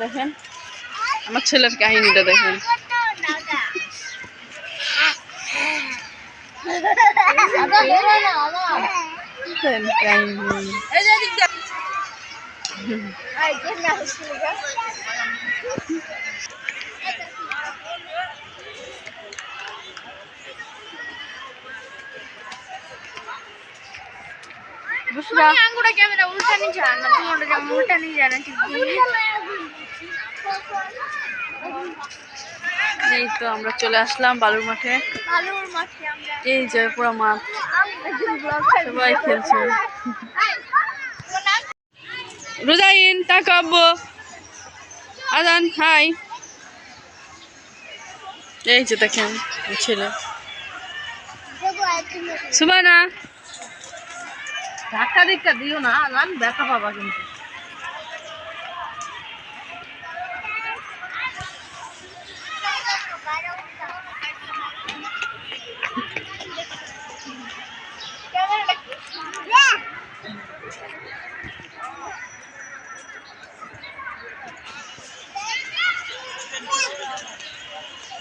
দেখেন আমার ছেলের কাহিনীটা দেখেন। বুসরা। আঙ্গুরা ক্যামেরা উল্টা নিয়ে যান না তোমার উল্টা নিয়ে যান ঠিক এই তো আমরা চলে আসলাম বালুর মাঠে। এই যে পুরো মাঠ। সবাই খেলছে। রোজাইন তাকাব্বো আজান হাই। এই যে দেখেন ছেলে। সুবানা। ধাক্কা ধিক্কা দিও না জান ব্যথা পাবা কিন্তু।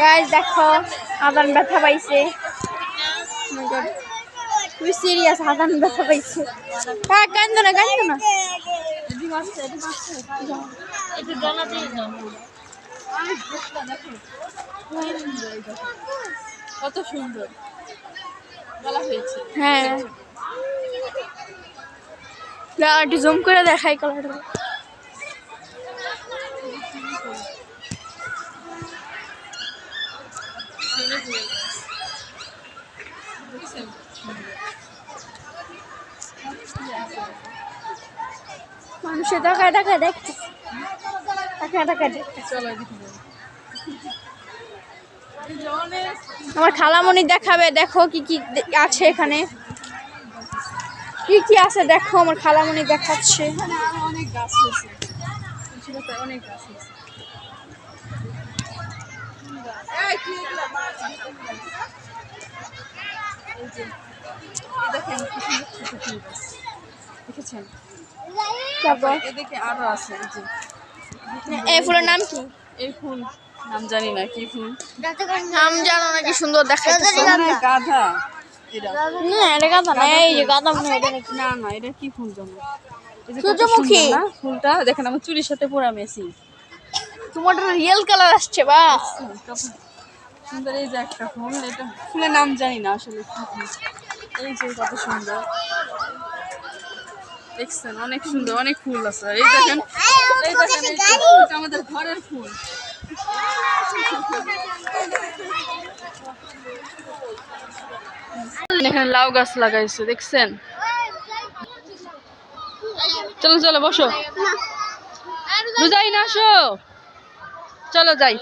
গাইস দেখো আদান ব্যথা পাইছে। তুই সিরিয়াস আদান ব্যথা পাইছে। হ্যাঁ কান্দো না কান্দো না। কত সুন্দর। হয়েছে। হ্যাঁ। একটু জুম করে দেখাই কালারটা মানুষে টাকায় টাকায় দেখতে টাকায় টাকায় দেখতে চলো এদিকে যাই। আমার খালামণি দেখাবে, দেখো কি কি আছে এখানে। কি কি আছে দেখো, আমার খালামণি দেখাচ্ছে। দেখেছেন? তারপর? এদিকে আরও আছে এই ফুলের নাম কি? এই ফুল নাম জানি না কি ফুল? নাম জানো না কি সুন্দর দেখাইতেছে। গাধা না এটা না এই যে গাঁদা মনে এটা না না এটা কি ফুল জানো? এই যে কত সূর্যমুখী। না ফুলটা? দেখেন আমার চুরির সাথে পুরা মেসি তোমার রিয়েল কালার আসছে বা সুন্দর এই যে একটা ফুল এটা ফুলের নাম জানি না আসলে এই যে কত সুন্দর। দেখছেন, অনেক সুন্দর, অনেক ফুল আছে। এই দেখেন এই দেখেন আমাদের ঘরের ফুল। এখানে লাউ গাছ লাগাইছে, দেখছেন? চলো চলো, বসো। রোজাই না আসো। চলো, যাই।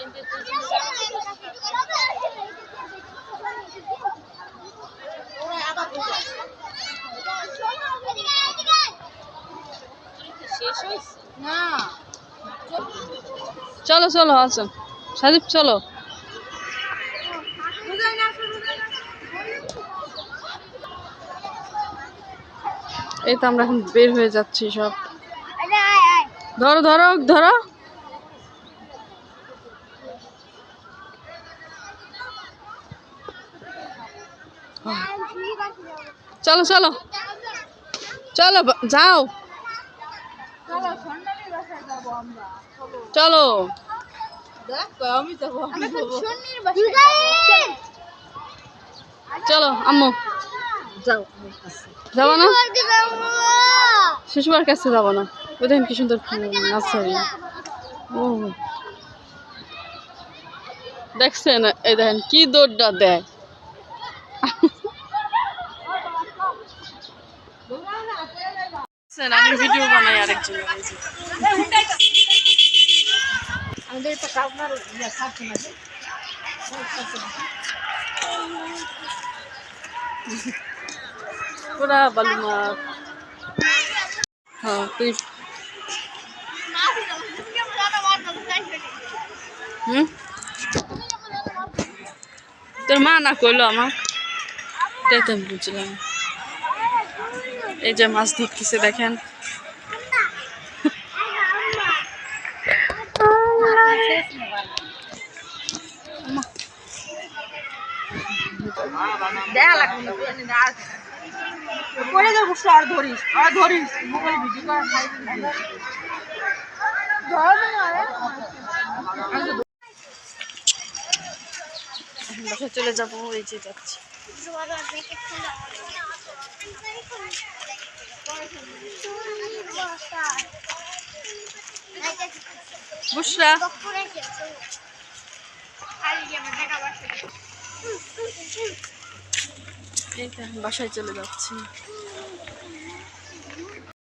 চলো চলো আসো। সাজিব চলো। এই তো আমরা এখন বের হয়ে যাচ্ছি সব। ধরো ধরো ধরো। চলো চলো। চলো যাও। চলো। চলো, আম্মু। যাব না? শিশুবার কাছে যাব না। দেখেন কি সুন্দর নার্সারি। ও। দেখছেন? এই দেখেন কি দৌড়টা দেয়। আমি ভিডিও বানাই আরেকজন আমাদের তো কাউনার ইয়া থাকে না পুরা বালুমা হ্যাঁ তুই হুম? তোর মা না করল আমার এটাই তো বুঝলাম এই যে মাছ ধরতেছে, দেখেন। দেখা লাগবে করে দেবো আর ধরিস আর ধরিস। মোবাইল ভিডিও করা বাসায় চলে যাব এই যে যাচ্ছি। বুসরা। এখন বাসায় চলে যাচ্ছি।